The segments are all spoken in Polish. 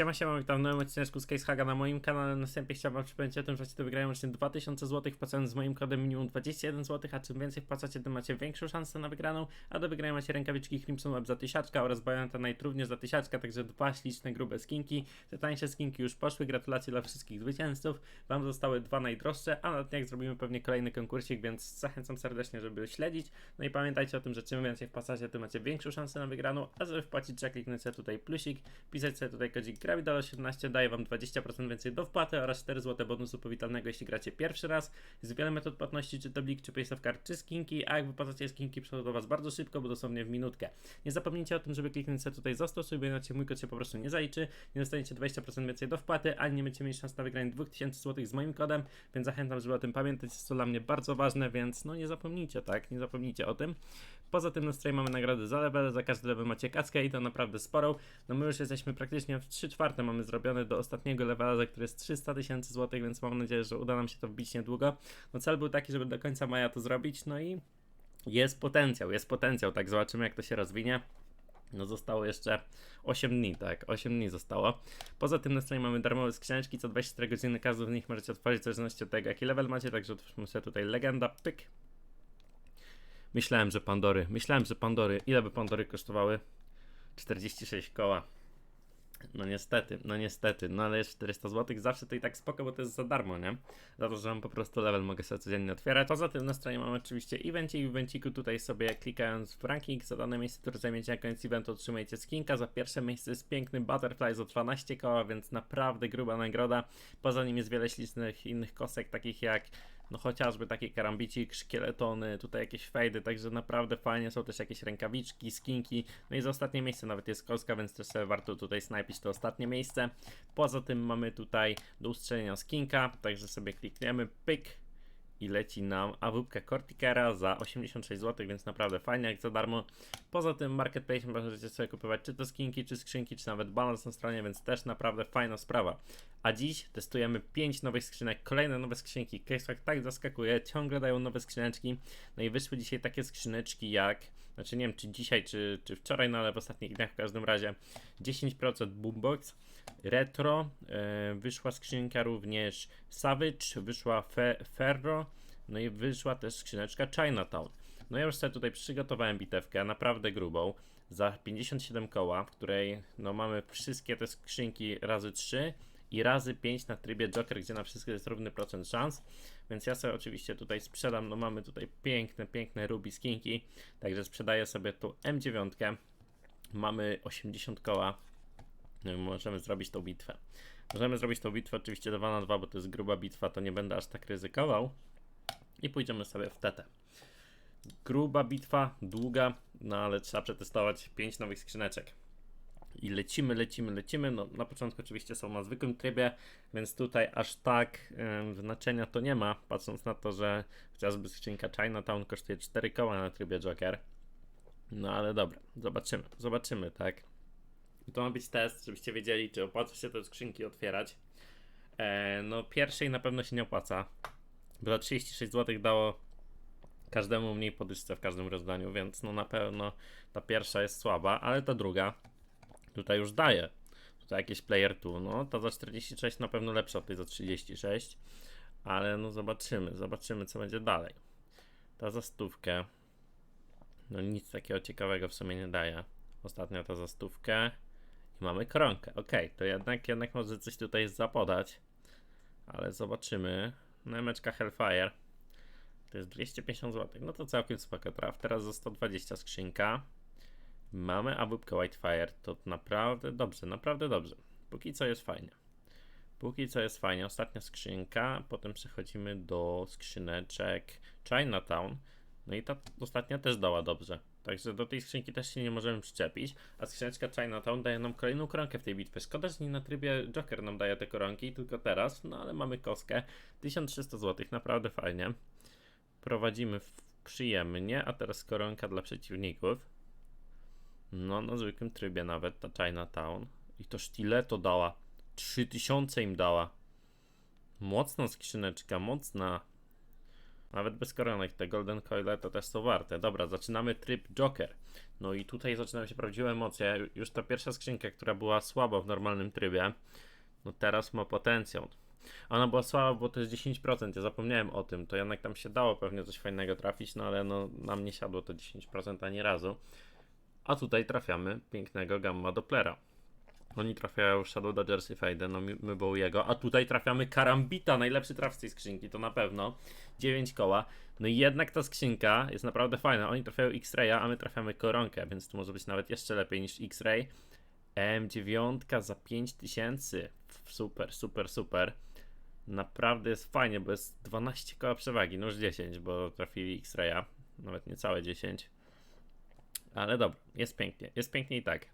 Siema, siema, witam w nowym odcinku z Casehaga na moim kanale. Następnie chciałbym wam przypomnieć o tym, że do wygrają właśnie 2000 zł wpłacając z moim kodem minimum 21 zł, a czym więcej wpłacacie, tym macie większą szansę na wygraną, a do wygrania macie rękawiczki Crimson Web za tysiaczka oraz Bajoneta Night również za tysiaczka, także dwa śliczne, grube skinki. Te tańsze skinki już poszły, gratulacje dla wszystkich zwycięzców. Wam zostały dwa najdroższe, a na dniach zrobimy pewnie kolejny konkursik, więc zachęcam serdecznie, żeby śledzić. No i pamiętajcie o tym, że czym więcej wpłacacie, tym macie większą szansę na wygraną, a żeby wpłacić, trzeba tutaj plusik, pisać sobie tutaj kodzik Gravidalo17 daje wam 20% więcej do wpłaty oraz 4 zł bonusu powitalnego, jeśli gracie pierwszy raz. Jest wiele metod płatności, czy to blik, czy paysafe card, czy skinki, a jak wypłacacie skinki, przychodzą do was bardzo szybko, bo dosłownie w minutkę. Nie zapomnijcie o tym, żeby kliknąć sobie tutaj zastosuj, bo inaczej mój kod się po prostu nie zaliczy, nie dostaniecie 20% więcej do wpłaty, ani nie będziecie mieli szans na wygranie 2000 zł z moim kodem, więc zachęcam, żeby o tym pamiętać, jest to dla mnie bardzo ważne, więc no nie zapomnijcie, tak, nie zapomnijcie o tym. Poza tym na stronie mamy nagrody za level, za każdy level macie kackę i to naprawdę sporą. No my już jesteśmy praktycznie w 3 czwarte mamy zrobione do ostatniego levela, który jest 300 tysięcy złotych, więc mam nadzieję, że uda nam się to wbić niedługo. No cel był taki, żeby do końca maja to zrobić, no i jest potencjał, jest potencjał, tak zobaczymy jak to się rozwinie. No zostało jeszcze 8 dni, tak, 8 dni zostało. Poza tym na stronie mamy darmowe skrzyneczki, co 24 godziny każdy z nich możecie otworzyć w zależności od tego jaki level macie, także otwórzmy sobie tutaj legenda, pyk. Myślałem, że Pandory, myślałem, że Pandory, ile by Pandory kosztowały? 46 koła. No niestety, no niestety, no ale jest 400 zł, zawsze to i tak spoko, bo to jest za darmo, nie? Za to, że mam po prostu level, mogę sobie codziennie otwierać. Poza tym na stronie mamy oczywiście evencie i w evenciku tutaj sobie klikając w ranking za dane miejsce, które zajmiecie na koniec eventu otrzymujecie skinka. Za pierwsze miejsce jest piękny Butterfly za 12 koła, więc naprawdę gruba nagroda. Poza nim jest wiele ślicznych innych kosek, takich jak no chociażby taki karambicik, szkieletony, tutaj jakieś fejdy, także naprawdę fajnie, są też jakieś rękawiczki, skinki, no i za ostatnie miejsce nawet jest kostka, więc też sobie warto tutaj snajpić to ostatnie miejsce. Poza tym mamy tutaj do ustrzelenia skinka, także sobie klikniemy, pyk, i leci nam AWP Corticera za 86 zł, więc naprawdę fajnie jak za darmo. Poza tym Marketplace możecie sobie kupować czy to skinki, czy skrzynki, czy nawet balans na stronie, więc też naprawdę fajna sprawa. A dziś testujemy 5 nowych skrzynek, kolejne nowe skrzynki. Casehack tak zaskakuje, ciągle dają nowe skrzyneczki. No i wyszły dzisiaj takie skrzyneczki jak, znaczy nie wiem czy dzisiaj, czy, czy wczoraj, no ale w ostatnich dniach w każdym razie 10% Boombox, Retro, yy, wyszła skrzynka również Savage, wyszła Fe Ferro, no i wyszła też skrzyneczka Chinatown. No ja już sobie tutaj przygotowałem bitewkę, naprawdę grubą, za 57 koła, w której no mamy wszystkie te skrzynki razy 3 i razy 5 na trybie Joker, gdzie na wszystko jest równy procent szans. Więc ja sobie oczywiście tutaj sprzedam, no mamy tutaj piękne, piękne Ruby skinki, także sprzedaję sobie tu M9. Mamy 80 koła. No możemy zrobić tą bitwę. Możemy zrobić tą bitwę oczywiście 2 na 2, bo to jest gruba bitwa, to nie będę aż tak ryzykował. I pójdziemy sobie w TT. Gruba bitwa, długa, no ale trzeba przetestować 5 nowych skrzyneczek. I lecimy, lecimy, lecimy. No, na początku oczywiście są na zwykłym trybie, więc tutaj aż tak yy, znaczenia to nie ma, patrząc na to, że chociażby skrzynka Chinatown kosztuje 4 koła na trybie Joker. No ale dobra, zobaczymy, zobaczymy, tak. I to ma być test, żebyście wiedzieli, czy opłaca się te skrzynki otwierać. E, no pierwszej na pewno się nie opłaca, bo za 36 zł dało każdemu mniej podyszce w każdym rozdaniu, więc no na pewno ta pierwsza jest słaba, ale ta druga tutaj już daje. Tutaj jakieś player tu, no ta za 46 na pewno lepsza od tej za 36, ale no zobaczymy, zobaczymy co będzie dalej. Ta za stówkę, no nic takiego ciekawego w sumie nie daje. Ostatnia ta za stówkę i mamy koronkę. Ok, to jednak, jednak może coś tutaj zapodać, ale zobaczymy. Nemeczka Hellfire. To jest 250 zł. No to całkiem spoko traf. Teraz za 120 skrzynka. Mamy awupkę Whitefire. To naprawdę dobrze, naprawdę dobrze. Póki co jest fajnie. Póki co jest fajnie. Ostatnia skrzynka. Potem przechodzimy do skrzyneczek Chinatown. No i ta ostatnia też dała dobrze. Także do tej skrzynki też się nie możemy przyczepić. A skrzyneczka Chinatown daje nam kolejną koronkę w tej bitwie. Szkoda, że nie na trybie Joker nam daje te koronki, tylko teraz. No ale mamy koskę. 1300 zł, naprawdę fajnie. Prowadzimy przyjemnie, a teraz koronka dla przeciwników. No, na zwykłym trybie nawet ta Chinatown. I to sztyleto dała. 3000 im dała. Mocna skrzyneczka, mocna. Nawet bez koronek, te Golden Coile to też są warte. Dobra, zaczynamy tryb Joker. No i tutaj zaczynają się prawdziwe emocje. Już ta pierwsza skrzynka, która była słaba w normalnym trybie, no teraz ma potencjał. Ona była słaba, bo to jest 10%, ja zapomniałem o tym. To jednak tam się dało pewnie coś fajnego trafić, no ale no nam nie siadło to 10% ani razu. A tutaj trafiamy pięknego Gamma Dopplera. Oni trafiają Shadow Dodgers i Fade, no my, był jego. A tutaj trafiamy Karambita, najlepszy traf z tej skrzynki, to na pewno. 9 koła. No i jednak ta skrzynka jest naprawdę fajna. Oni trafiają X-Raya, a my trafiamy koronkę, więc to może być nawet jeszcze lepiej niż X-Ray. M9 za 5000. Super, super, super. Naprawdę jest fajnie, bo jest 12 koła przewagi, no już 10, bo trafili X-Raya. Nawet niecałe 10. Ale dobra, jest pięknie. Jest pięknie i tak.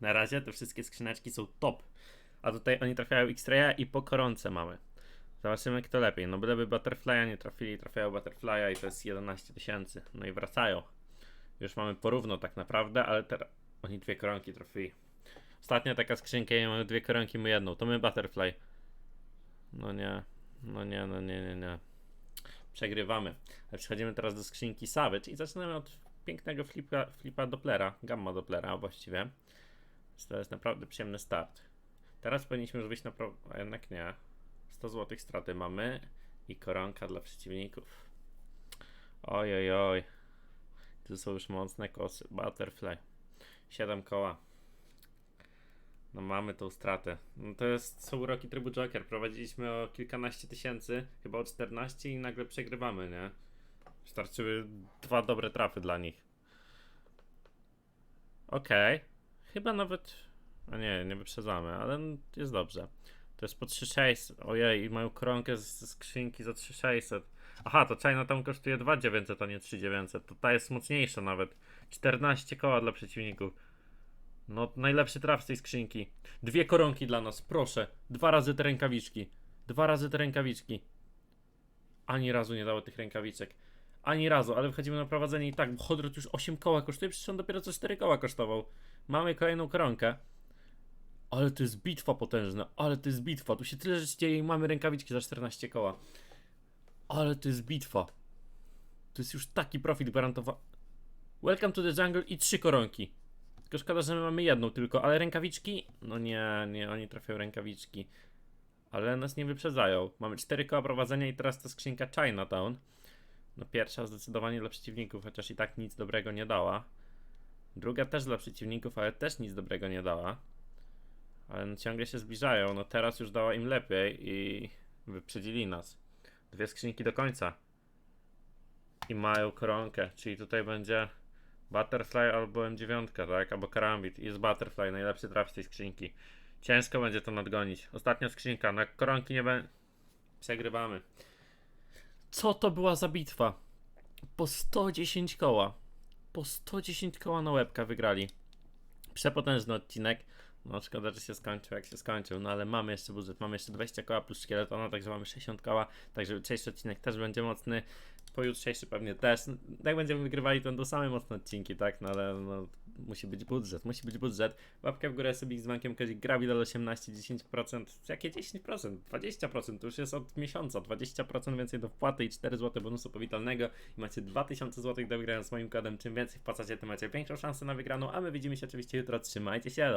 Na razie te wszystkie skrzyneczki są top. A tutaj oni trafiają X-Raya i po koronce mamy. Zobaczymy kto lepiej. No byleby Butterfly'a nie trafili, trafiają Butterfly'a i to jest 11 tysięcy. No i wracają. Już mamy porówno tak naprawdę, ale teraz oni dwie koronki trafili. Ostatnia taka skrzynka i mamy dwie koronki, my jedną. To my Butterfly. No nie. No nie, no nie, nie, nie. Przegrywamy. Ale przechodzimy teraz do skrzynki Savage i zaczynamy od pięknego flipa, flipa Dopplera, gamma Dopplera właściwie. Więc to jest naprawdę przyjemny start. Teraz powinniśmy już wyjść na pro... a jednak nie. 100 zł straty mamy i koronka dla przeciwników. Oj, oj, oj. Tu są już mocne kosy. Butterfly. 7 koła. No mamy tą stratę. No to jest, są uroki trybu Joker. Prowadziliśmy o kilkanaście tysięcy, chyba o 14 i nagle przegrywamy, nie? Wystarczyły dwa dobre trafy dla nich. Okej. Chyba nawet... A nie, nie wyprzedzamy, ale jest dobrze. To jest po 3600. Ojej, i mają koronkę z skrzynki za 3600. Aha, to China tam kosztuje 2900, a nie 3900. To ta jest mocniejsza nawet. 14 koła dla przeciwników. No, najlepszy traf z tej skrzynki. Dwie koronki dla nas, proszę. Dwa razy te rękawiczki. Dwa razy te rękawiczki. Ani razu nie dało tych rękawiczek. Ani razu, ale wychodzimy na prowadzenie i tak, bo Hodrot już 8 koła kosztuje, przecież on dopiero co 4 koła kosztował. Mamy kolejną koronkę. Ale to jest bitwa potężna, ale to jest bitwa. Tu się tyle rzeczy dzieje i mamy rękawiczki za 14 koła. Ale to jest bitwa. To jest już taki profit gwarantowany. Welcome to the jungle i trzy koronki. Tylko szkoda, że my mamy jedną tylko, ale rękawiczki? No nie, nie, oni trafiają rękawiczki. Ale nas nie wyprzedzają. Mamy 4 koła prowadzenia i teraz ta skrzynka Chinatown. No pierwsza zdecydowanie dla przeciwników, chociaż i tak nic dobrego nie dała. Druga też dla przeciwników, ale też nic dobrego nie dała. Ale no ciągle się zbliżają. No teraz już dała im lepiej i wyprzedzili nas. Dwie skrzynki do końca. I mają koronkę, czyli tutaj będzie Butterfly albo M9, tak? Albo Karambit. Jest Butterfly, najlepszy traf z tej skrzynki. Ciężko będzie to nadgonić. Ostatnia skrzynka, na koronki nie będzie. Przegrywamy. Co to była za bitwa? Po 110 koła. Po 110 koła na łebka wygrali. Przepotężny odcinek. No szkoda, że się skończył jak się skończył, no ale mamy jeszcze budżet, mamy jeszcze 20 koła plus szkieletona, także mamy 60 koła, także jutrzejszy odcinek też będzie mocny, pojutrzejszy pewnie też. Jak będziemy wygrywali, to będą same mocne odcinki, tak, no ale no, musi być budżet, musi być budżet. Łapkę w górę sobie z bankiem kozik Gravidal 18, 10%, jakie 10%? 20% to już jest od miesiąca, 20% więcej do wpłaty i 4 zł bonusu powitalnego i macie 2000 zł do wygrania z moim kodem, czym więcej wpłacacie, tym macie większą szansę na wygraną, a my widzimy się oczywiście jutro, trzymajcie się, elo!